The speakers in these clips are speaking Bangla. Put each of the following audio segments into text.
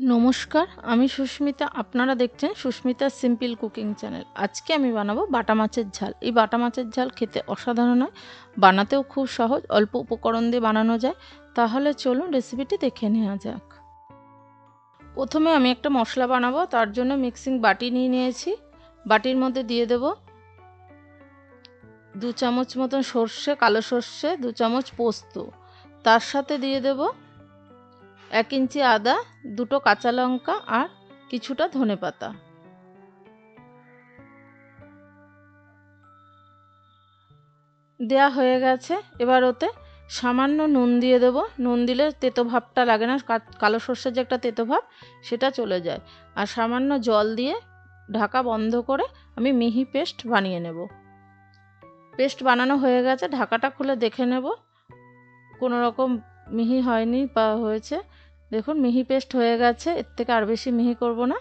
নমস্কার, আমি সুস্মিতা। আপনারা দেখছেন সুস্মিতা সিম্পল কুকিং চ্যানেল। আজকে আমি বানাবো বাটা মাছের ঝাল। এই বাটা মাছের ঝাল খেতে অসাধারণ হয়। বানাতেও খুব সহজ, অল্প উপকরণ দিয়ে বানানো যায়। তাহলে চলুন রেসিপিটি দেখে নেওয়া যাক। প্রথমে আমি একটা মশলা বানাবো, তার জন্য মিক্সিং বাটি নিয়ে নিয়েছি। বাটির মধ্যে দিয়ে দেব দু চামচ মতন সর্ষে, কালো সর্ষে, দু চামচ পোস্ত। তার সাথে দিয়ে দেবো এক ইঞ্চি আদা, দুটো কাঁচা লঙ্কা আর কিছুটা ধনে পাতা। দেয়া হয়ে গেছে। এবার ওতে সামান্য নুন দিয়ে দেব। নুন দিলে তেতো ভাবটা লাগে না। কালো সর্ষের যে একটা তেতো ভাব, সেটা চলে যায়। আর সামান্য জল দিয়ে ঢাকা বন্ধ করে আমি মিহি পেস্ট বানিয়ে নেব। পেস্ট বানানো হয়ে গেছে। ঢাকাটা খুলে দেখে নেব। কোনো রকম মিহি হয়নি বা হয়েছে। দেখুন, মিহি পেস্ট হয়ে গেছে, এর থেকে আর বেশি মিহি করব না।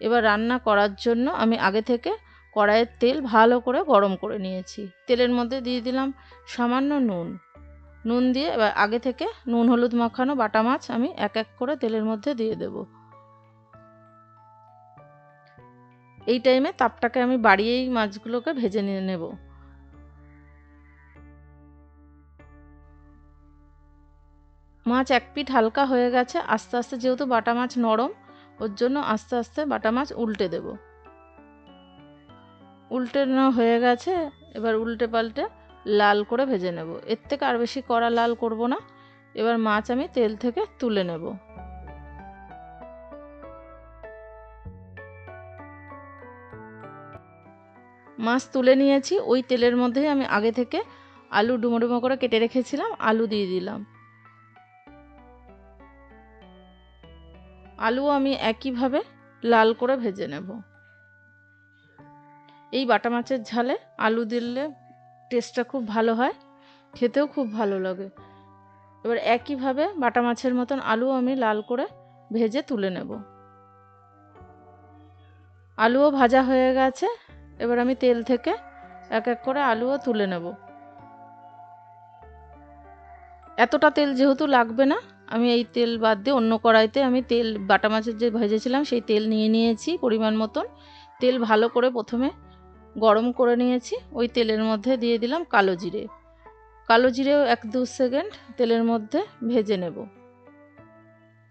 এবার রান্না করার জন্য আমি আগে থেকে কড়াইয়ের তেল ভালো করে গরম করে নিয়েছি। তেলের মধ্যে দিয়ে দিলাম সামান্য নুন। নুন দিয়ে এবার আগে থেকে নুন, হলুদ মাখানো বাটা মাছ আমি এক এক করে তেলের মধ্যে দিয়ে দেব। এই টাইমে তাপটাকে আমি বাড়িয়েই মাছগুলোকে ভেজে নিয়ে নেব। মাছ এক পিঠ হালকা হয়ে গেছে, আস্তে আস্তে যেহেতু বাটা মাছ নরম, ওর জন্য আস্তে আস্তে বাটা মাছ উল্টে দেব। উল্টে নেওয়া হয়ে গেছে, এবার উল্টে পাল্টে লাল করে ভেজে নেব। এর থেকে আর বেশি কড়া লাল করব না, এবার মাছ আমি তেল থেকে তুলে নেব। মাছ তুলে নিয়েছি, ওই তেলের মধ্যেই আমি আগে থেকে আলু ডুমো ডুমো করে কেটে রেখেছিলাম, আলু দিয়ে দিলাম। আলু আমি একইভাবে লাল করে ভেজে নেব। এই বাটা মাছের ঝালে আলু দিলে টেস্টটা খুব ভালো হয়, খেতেও খুব ভালো লাগে। এবার একইভাবে বাটা মাছের মতন আলু আমি লাল করে ভেজে তুলে নেব। আলুও ভাজা হয়ে গেছে, এবার আমি তেল থেকে এক এক করে আলুও তুলে নেব। এতটা তেল যেহেতু লাগবে না আমি এই তেল বাদ দিয়ে অন্য কড়াইতে আমি তেল, বাটা মাছের যে ভেজেছিলাম সেই তেল নিয়ে নিয়েছি পরিমাণ মতন। তেল ভালো করে প্রথমে গরম করে নিয়েছি, ওই তেলের মধ্যে দিয়ে দিলাম কালো জিরে। কালো জিরেও এক দু সেকেন্ড তেলের মধ্যে ভেজে নেব।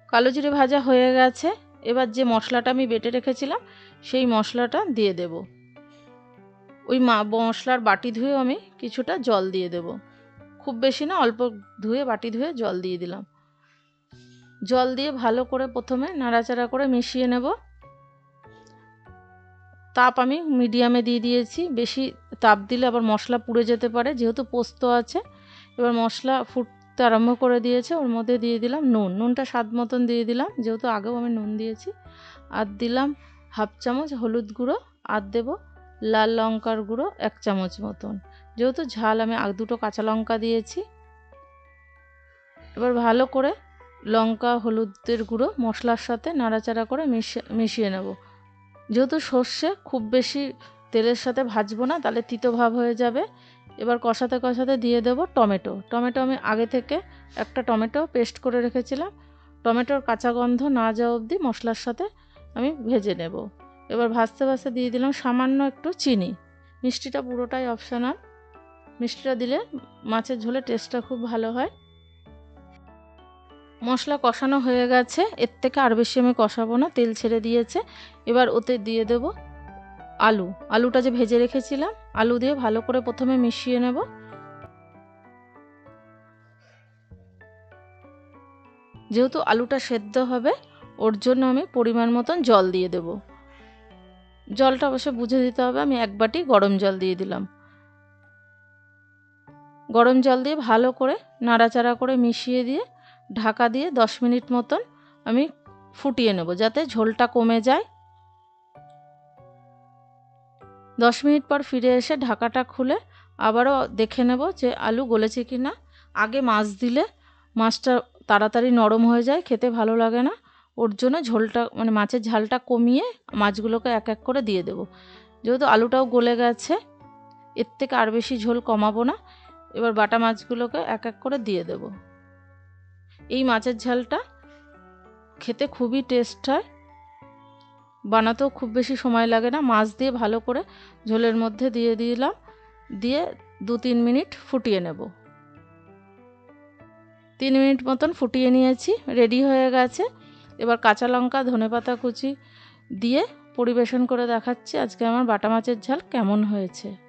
কালো জিরে ভাজা হয়ে গেছে, এবার যে মশলাটা আমি বেটে রেখেছিলাম সেই মশলাটা দিয়ে দেব। ওই মা, মশলার বাটি ধুয়েও আমি কিছুটা জল দিয়ে দেব। খুব বেশি না, অল্প ধুয়ে বাটি ধুয়ে জল দিয়ে দিলাম। জল দিয়ে ভালো করে প্রথমে নাড়াচাড়া করে মিশিয়ে নেব। তাপ আমি মিডিয়ামে দিয়ে দিয়েছি। বেশি তাপ দিলে আবার মশলা পুড়ে যেতে পারে, যেহেতু পোস্ত আছে। এবার মশলা ফুটতে আরম্ভ করে দিয়েছে, ওর মধ্যে দিয়ে দিলাম নুন। নুনটা স্বাদ মতন দিয়ে দিলাম, যেহেতু আগেও আমি নুন দিয়েছি। আর দিলাম হাফ চামচ হলুদ গুঁড়ো, আর দেব লাল লঙ্কার গুঁড়ো এক চামচ মতন। যেহেতু ঝাল আমি দুটো কাঁচা লঙ্কা দিয়েছি। এবার ভালো করে লঙ্কা, হলুদের গুঁড়ো, মশলার সাথে নাড়াচাড়া করে মিশিয়ে মিশিয়ে নেব। যেহেতু সর্ষে খুব বেশি তেলের সাথে ভাজবো না, তাহলে তিতো ভাব হয়ে যাবে। এবার কষাতে কষাতে দিয়ে দেব টমেটো। টমেটো আমি আগে থেকে একটা টমেটো পেস্ট করে রেখেছিলাম। টমেটোর কাঁচা গন্ধ না যাওয়া অবধি মশলার সাথে আমি ভেজে নেব। এবার ভাজতে ভাজতে দিয়ে দিলাম সামান্য একটু চিনি। মিষ্টিটা পুরোটাই অপশানাল। মিষ্টিটা দিলে মাছের ঝোলে টেস্টটা খুব ভালো হয়। মশলা কষানো হয়ে গেছে। এর থেকে আর বেশি আমি কষাবো না, তেল ছেড়ে দিয়েছে। এবার ওতে দিয়ে দেব আলু। আলুটা যে ভেজে রেখেছিলাম, আলু দিয়ে ভালো করে প্রথমে মিশিয়ে নেব। যেহেতু আলুটা সেদ্ধ হবে, ওর জন্য আমি পরিমাণ মতন জল দিয়ে দেব। জলটা অবশ্য বুঝে দিতে হবে, আমি এক বাটি গরম জল দিয়ে দিলাম। গরম জল দিয়ে ভালো করে নাড়াচাড়া করে মিশিয়ে দিয়ে ঢাকা দিয়ে দশ মিনিট মতন আমি ফুটিয়ে নেব যাতে ঝোলটা কমে যায়। দশ মিনিট পর ফিরে এসে ঢাকাটা খুলে আবারও দেখে নেব যে আলু গলেছে কি না। আগে মাছ দিলে মাছটা তাড়াতাড়ি নরম হয়ে যায়, খেতে ভালো লাগে না। ওর জন্য ঝোলটা মানে মাছের ঝালটা কমিয়ে মাছগুলোকে এক এক করে দিয়ে দেব। যেহেতু আলুটাও গলে গেছে, এর থেকে আর বেশি ঝোল কমাবো না। এবার বাটা মাছগুলোকে এক এক করে দিয়ে দেবো। এই মাছের ঝালটা খেতে খুবই টেস্ট হয়। বানাতেও খুব বেশি সময় লাগে না। মাছ দিয়ে ভালো করে ঝোলের মধ্যে দিয়ে দিলাম। দিয়ে দু তিন মিনিট ফুটিয়ে নেব। তিন মিনিট মতন ফুটিয়ে নিয়েছি। রেডি হয়ে গেছে। এবার কাঁচা লঙ্কা ধনেপাতা কুচি দিয়ে পরিবেশন করে দেখাচ্ছি আজকে আমার বাটা মাছের ঝাল কেমন হয়েছে।